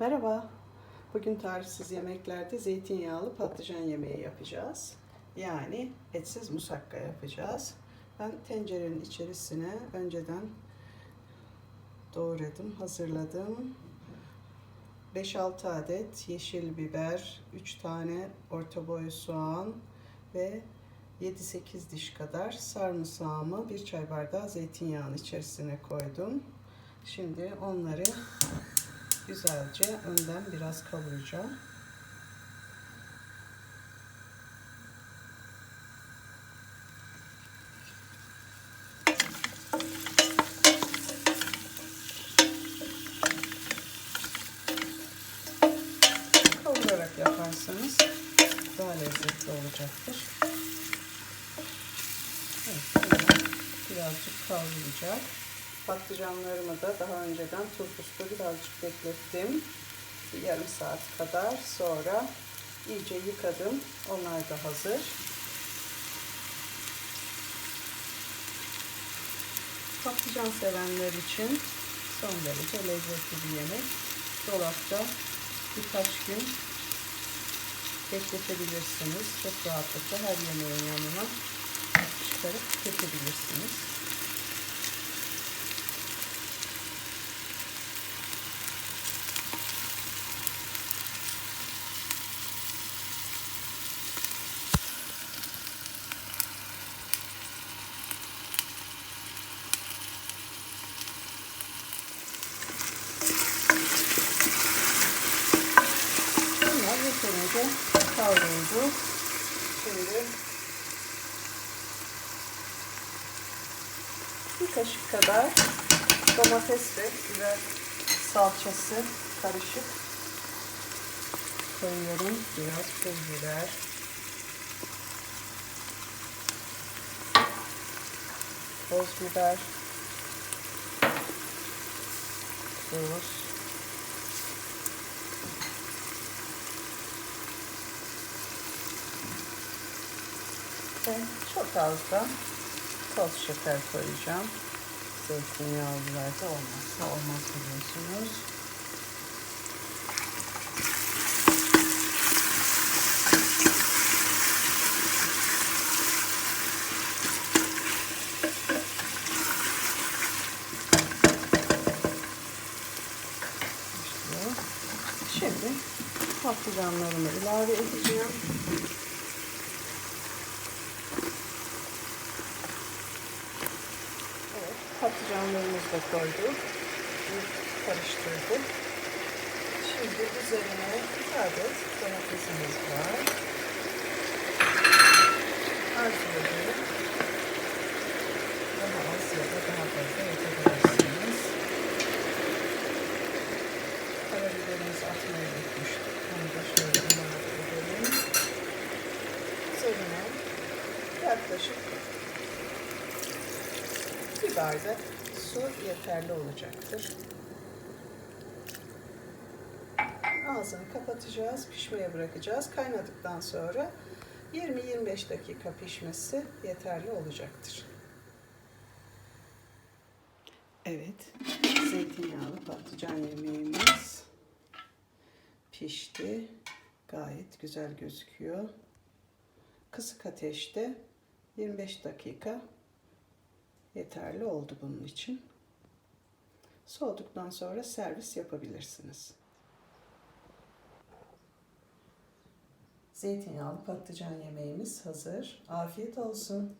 Merhaba. Bugün tarifsiz yemeklerde zeytinyağlı patlıcan yemeği yapacağız. Yani etsiz musakka yapacağız. Ben tencerenin içerisine önceden doğradım, hazırladım. 5-6 adet yeşil biber, 3 tane orta boy soğan ve 7-8 diş kadar sarımsağımı bir çay bardağı zeytinyağının içerisine koydum. Şimdi onları güzelce önden biraz kavuracağım. Kavurarak yaparsanız daha lezzetli olacaktır. Evet, birazcık kavrulacak. Patlıcanlarımı da daha önceden tuzlu birazcık beklettim. Bir yarım saat kadar sonra iyice yıkadım. Onlar da hazır. Patlıcan sevenler için son derece lezzetli bir yemek. Dolapta birkaç gün bekletebilirsiniz. Çok rahatlıkla her yemeğin yanına çıkarıp tüketebilirsiniz. Yeterince kavruldu. Şimdi bir kaşık kadar domates ve biber salçası karışık koyuyorum. Biraz pul biber. Toz biber. Tuz. Ve çok az da toz şeker koyacağım. Zeytinyağlılarda olmazsa olmaz biliyorsunuz. Şimdi patlıcanlarımı ilave edeceğim. Evet, patlıcanlarımızı da koyduk. Karıştırdık. Şimdi üzerine bir adet domatesimiz var. Arzu ediyorum. Daha az ya da daha fazla yapabilirsiniz. Karabiberimizi atmayı unutmuştuk. Onu da şöyle ilave edelim. Üzerine yaklaşık bir su yeterli olacaktır. Ağzını kapatacağız, pişmeye bırakacağız. Kaynadıktan sonra 20-25 dakika pişmesi yeterli olacaktır. Evet, zeytinyağlı patlıcan yemeğimiz pişti. Gayet güzel gözüküyor. Kısık ateşte 25 dakika yeterli oldu bunun için. Soğuduktan sonra servis yapabilirsiniz. Zeytinyağlı patlıcan yemeğimiz hazır. Afiyet olsun.